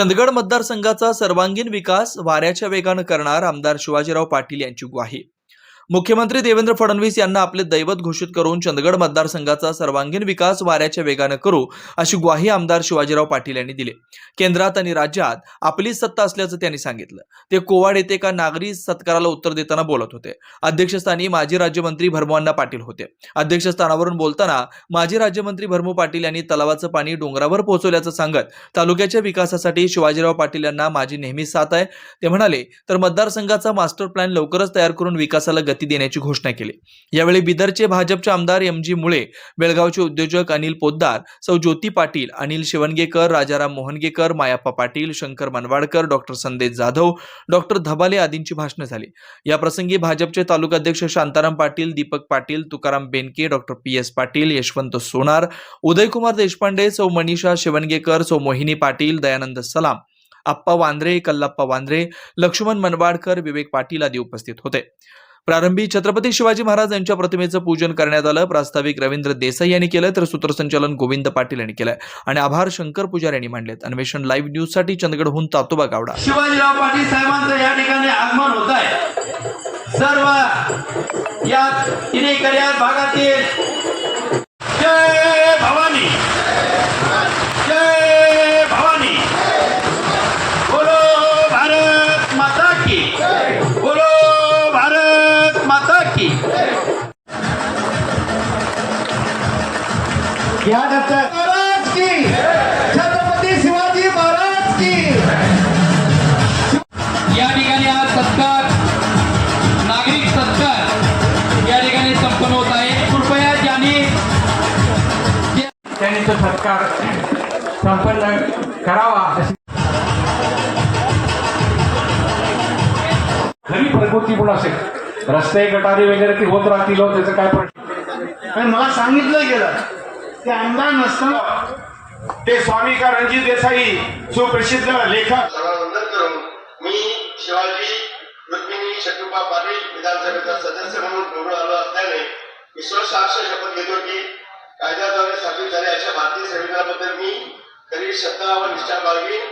चंदगड मतदारसंघाचा सर्वांगीण विकास वाऱ्याच्या वेगानं करणार आमदार शिवाजीराव पाटील यांची ग्वाही. मुख्यमंत्री देवेंद्र फडणवीस यांना आपले दैवत घोषित करून चंदगड मतदारसंघाचा सर्वांगीण विकास वाऱ्याच्या वेगानं करू अशी ग्वाही आमदार शिवाजीराव पाटील यांनी दिली. केंद्रात आणि राज्यात आपली सत्ता असल्याचं त्यांनी सांगितलं. ते कोवाड येथे एका नागरी सत्काराला उत्तर देताना बोलत होते. अध्यक्षस्थानी माजी राज्यमंत्री भरमोअण्णा पाटील होते. अध्यक्षस्थानावरून बोलताना माजी राज्यमंत्री भरमू पाटील यांनी तलावाचं पाणी डोंगरावर पोहोचवल्याचं सांगत तालुक्याच्या विकासासाठी शिवाजीराव पाटील यांना माझी नेहमी साथ आहे. ते म्हणाले तर मतदारसंघाचा मास्टर प्लॅन लवकरच तयार करून विकासाला गती देण्याची घोषणा केली. यावेळी बिदरचे भाजपचे आमदार एम जी मुळे बेळगावचे उद्योजक अनिल पोद्दार सौ ज्योती पाटील अनिल शिवणगेकर राजाराम मोहनगेकर मायाप्पा पाटील शंकर मनवाडकर डॉक्टर संदेश जाधव डॉक्टर धबाले आदींची भाषणं झाली. या प्रसंगी भाजपचे तालुकाध्यक्ष Shantaram Patil Deepak Patil Tukaram Benke doctor P. S. Patil Yashwant Sonar Udaykumar Deshpande Sau Manisha Shivangekar सौ मोहिनी पाटील दयानंद सलाम आप्पा वांद्रे कल्लाप्पा वांद्रे लक्ष्मण मनवाडकर विवेक पाटील आदी उपस्थित होते. प्रारंभी छत्रपती शिवाजी महाराज यांच्या प्रतिमेचं पूजन करण्यात आलं. प्रास्ताविक रवींद्र देसाई यांनी केलं तर सूत्रसंचालन गोविंद पाटील यांनी केलंय. आणि आभार शंकर पुजारी यांनी मांडलेत. अन्वेषण लाईव्ह न्यूजसाठी चंदगडहून तातोबा गावडा. शिवाजीराव पाटील साहेबांचं या ठिकाणी आगमन होत आहे सर्व या भागातील त्यांनी तो सत्कार संपन्न करावा. अशी खरी प्रकृती पण असेल? रस्ते गटारी वगैरे ती होत राहतील हो, त्याचं काय प्रश्न? आणि मला सांगितलं गेलं ते आमदार नसताना ते स्वामी का रणजित देसाई सुप्रसिद्ध लेखक. मी शिवाजी रुक्मिणी शत्रुपा पाटील विधानसभेचा सदस्य म्हणून निवडून आलो असल्याने ईश्वर साक्ष शपथ घेतो की कायद्याद्वारे स्थापित झालेल्या अशा भारतीय संविधानाबद्दल मी खरी श्रद्धा व निष्ठा बाळगीन?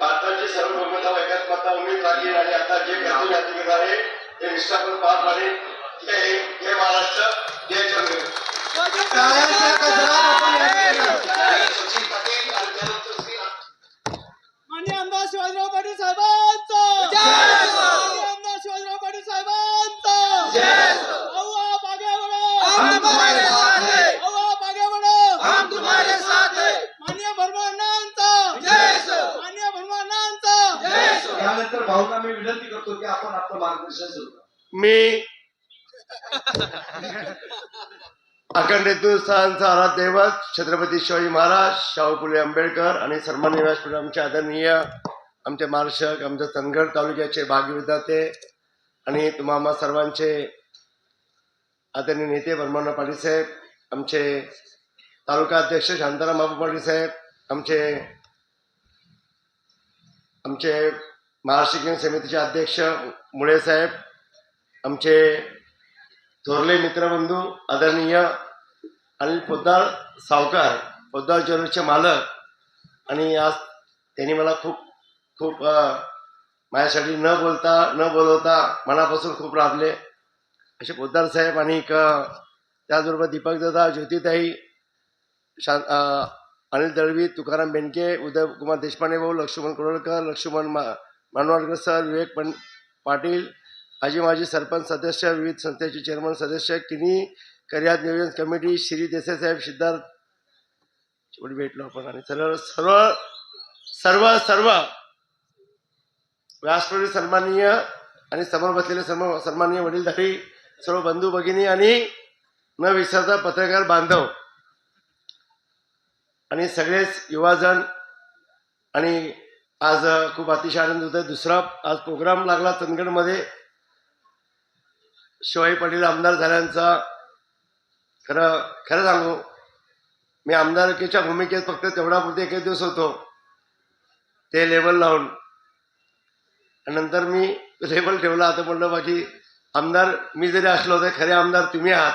भारताची सर्वभौमता व एकात्मता उमेद राखीन आणि आता जे कर्तव्य हाती आहे ते निष्ठापूर्ण पार पाडेन. जय महाराष्ट्र जय चंद्र सचिन पाटील आणि त्यानंतर श्री मान्य आमदार शिवाजीराव पाटील साहेबांचा माननीय आमदार शिवाजीराव पाटील साहेबांचा अव्वा मागे वळो अव्वा मागे वळो मान्य भरमानांचा मान्य त्यानंतर भाऊंना मी विनंती करतो की आपण आपलं मार्गदर्शन सुरू. मी अखंड हिंदुस्थानचा आराध्य दैवत छत्रपती शिवाजी महाराज शाहू फुले आंबेडकर आणि सन्मान्य व्यासपीठ आमचे आदरणीय आमचे मार्शक आमच्या चंदगड तालुक्याचे भाग्यविधाते आणि तुम्हा सर्वांचे आदरणीय नेते बर्मण्णा पाटील साहेब आमचे तालुका अध्यक्ष शांताराम बाबू पाटील साहेब आमचे आमचे महाराष्ट्र शिक्षण समितीचे अध्यक्ष मुळे साहेब आमचे थोरले मित्रबंधू आदरणीय अनिल पोद्दार सावकार पोद्दार ज्वेलर्सचे मालक आणि आज त्यांनी मला खूप खूप माझ्यासाठी न बोलता न बोलवता मनापासून खूप राबले. असे पोद्दार साहेब आणि क त्याचबरोबर दीपक दादा ज्योतिताई शां अनिल दळवी तुकाराम बेनके उदयकुमार देशपांडे भाऊ लक्ष्मण कुरळकर लक्ष्मण मा मानवाडकर सर विवेक पण पाटील आजी माजी सरपंच सदस्य विविध संस्थेचे चेअरमन सदस्य किनी करियात नियोजन कमिटी श्री देसाई साहेब सिद्धार्थ. भेटलो आपण आणि सर्व सर्व सर्व सर्व. व्यासपीठ सन्माननीय आणि समोर बसलेले सर्व सन्माननीय वडीलधारी सर्व बंधू भगिनी आणि न विसरता पत्रकार बांधव आणि सगळेच युवाजन आणि आज खूप अतिशय आनंद होत आहे दुसरा आज प्रोग्राम लागला चंदगडमध्ये. शिवाजी पाटील आमदार झाल्यांचा खरं खरं सांगू मी आमदारकीच्या भूमिकेत फक्त तेवढापुरते एकच दिवस होतो. ते लेबल लावून. आणि नंतर मी लेबल ठेवला आता म्हणलं बाकी आमदार मी जरी असलो तर खरे आमदार तुम्ही आहात.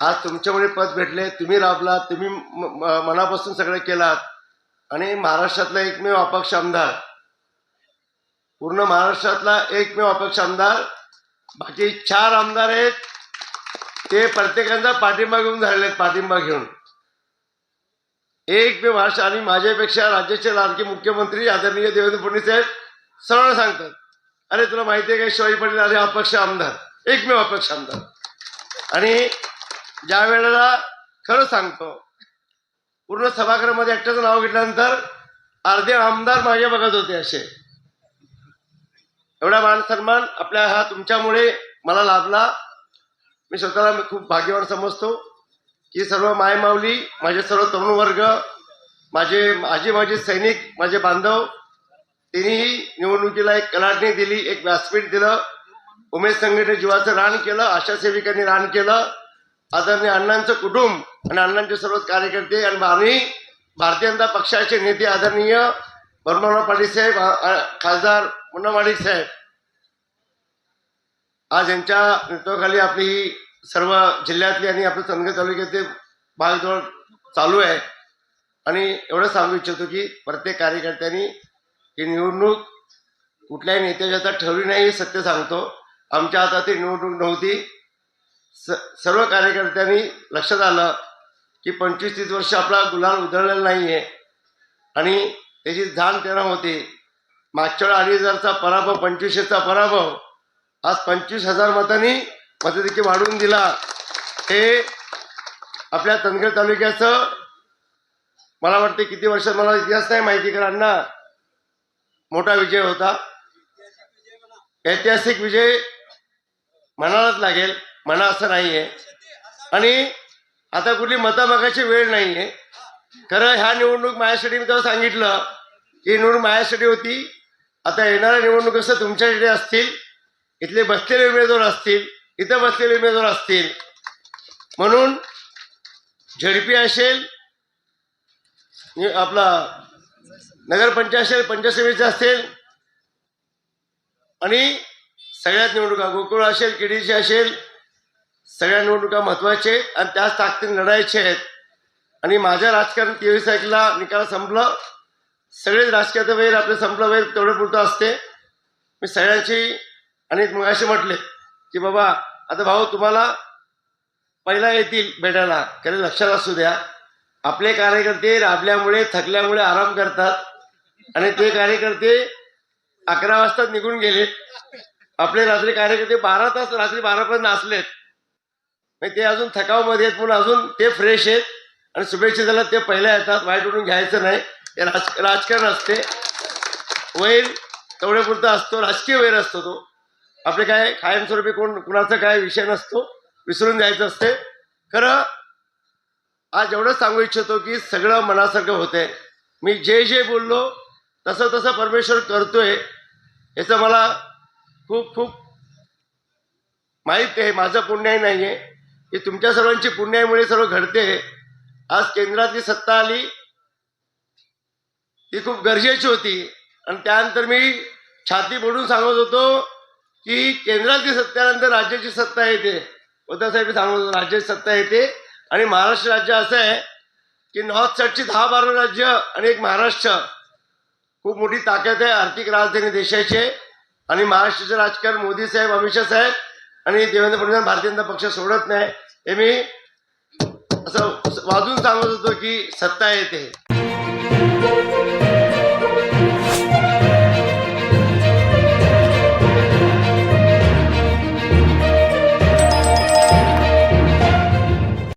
आज तुमच्यामुळे पद भेटले तुम्ही राबलात तुम्ही मनापासून सगळं केलात. आणि महाराष्ट्रातला एकमेव अपक्ष आमदार. पूर्ण महाराष्ट्रातला एकमेव अपक्ष आमदार. बाकी चार आमदार आहेत. ते प्रत्येकाचा पाठिंबा घेऊन झालेले आहेत पाठिंबा घेऊन. एकमेव महाराष्ट्र आणि माझ्यापेक्षा राज्याचे लाडके मुख्यमंत्री आदरणीय देवेंद्र फडणवीस आहेत सरळ सांगतात अरे तुला माहिती आहे का शिवाजी पाटील अरे अपक्ष आमदार. एकमेव अपक्ष आमदार. आणि ज्या वेळेला खरं सांगतो पूर्ण सभागृहामध्ये एकट्याचं नाव घेतल्यानंतर अर्धे आमदार मागे बघत होते असे. एवढा मान सन्मान आपल्या हा तुमच्यामुळे मला लाभला. मी स्वतःला खूप भाग्यवान समजतो की सर्व मायमावली माझे सर्व तरुण वर्ग माझे माझे माझे सैनिक माझे बांधव त्यांनीही निवडणुकीला एक कलाटणी दिली एक व्यासपीठ दिलं उमेश संघटने जीवाचं रान केलं आशा सेविकांनी रान केलं. आदरणीय अण्णांचं कुटुंब आणि अण्णांचे सर्व कार्यकर्ते आणि आम्ही भारतीय जनता पक्षाचे नेते आदरणीय बर्मराव पाटील साहेब खासदार मुन्ना माडिक साहेब. आज यांच्या नेतृत्वाखाली आपली ही सर्व जिल्ह्यातली आणि आपल्या चंदगड तालुक्याचे भागदौड चालू आहे. आणि एवढं सांगू इच्छितो की प्रत्येक कार्यकर्त्यांनी ही निवडणूक कुठल्याही नेत्याच्या हातात ठेवली नाही हे सत्य सांगतो. आमच्या हातात ही निवडणूक नव्हती. स सर्व कार्यकर्त्यांनी लक्षात आलं की पंचवीस तीस वर्ष आपला गुलाल उधळलेला नाही आहे आणि त्याची जाण त्यांना होती. मागच्या वेळा अडीच हजारचा पराभव पंचवीसशेचा पराभव आज पंचवीस हजार मतांनी मतदेखील वाढवून दिला. हे आपल्या तनगड तालुक्याचं मला वाटते किती वर्षात मला इतिहास नाही माहिती करांना मोठा विजय होता. ऐतिहासिक विजय म्हणालाच लागेल. म्हणा असं नाहीये. आणि आता कुठली मतामगाची वेळ नाहीये. खरं ह्या निवडणूक माझ्यासाठी मी तेव्हा सांगितलं की ही निवडणूक माझ्यासाठी होती. आता येणाऱ्या निवडणूक असं तुमच्यासाठी असतील. इथले बसलेले उमेदवार असतील. इथं बसलेले उमेदवार असतील. म्हणून झडपी असेल आपला नगरपंचायत असेल पंचायत असेल आणि सगळ्यात निवडणुका गोकुळ असेल केडीची असेल सगळ्या निवडणुका महत्त्वाच्या आहेत आणि त्याच ताकदीने लढायचे आहेत. आणि माझ्या राजकारण तेवीस तारखेला निकाल संपलं. सगळेच राजकीय वेळ आपलं संपलं वेळ तेवढं पुरतं असते. मी सगळ्यांची आणि मग असे म्हटले की बाबा आता भाऊ तुम्हाला पहिला येतील भेटायला. कारण लक्षात असू द्या आपले कार्यकर्ते राबल्यामुळे थकल्यामुळे आराम करतात. आणि ते कार्यकर्ते अकरा वाजता निघून गेले आपले रात्री कार्यकर्ते बारा तास रात्री बारापर्यंत असलेत म्हणजे ते अजून थकावमध्ये आहेत म्हणून अजून ते फ्रेश आहेत. आणि शुभेच्छा ते पहिल्या येतात वाईट उठून घ्यायचं नाही. हे राज राजकारण असते. वैर तेवढ्यापुरता असतो राजकीय वैर असतो तो. आपले काय कायमस्वरूपी कोण कुणाचा काय विषय नसतो विसरून जायचं असते. खरं आज एवढंच सांगू इच्छितो की सगळं मनासारखं होतंय. मी जे जे बोललो तसं तसं परमेश्वर करतोय याचं मला खूप खूप माहीत आहे. माझं पुण्याही नाही आहे की तुमच्या सर्वांची पुण्यामुळे सर्व घडते. आज केंद्रातली सत्ता आली. ती खूप गरजेची होती. आणि त्यानंतर मी छाती बोलून सांगत होतो की केंद्रातली सत्तेनंतर राज्याची सत्ता येते. साहेब सांगत होतो राज्याची सत्ता येते. आणि महाराष्ट्र राज्य असं आहे की नॉर्थ साईडची दहा बारा राज्य आणि एक महाराष्ट्र. खूप मोठी ताकद आहे आर्थिक राजधानी देशाची. आणि महाराष्ट्राचं राजकारण मोदी साहेब अमित शाह साहेब आणि देवेंद्र फडणवीस भारतीय जनता पक्ष सोडत नाही. हे मी असं वाजून सांगत होतो की सत्ता येते.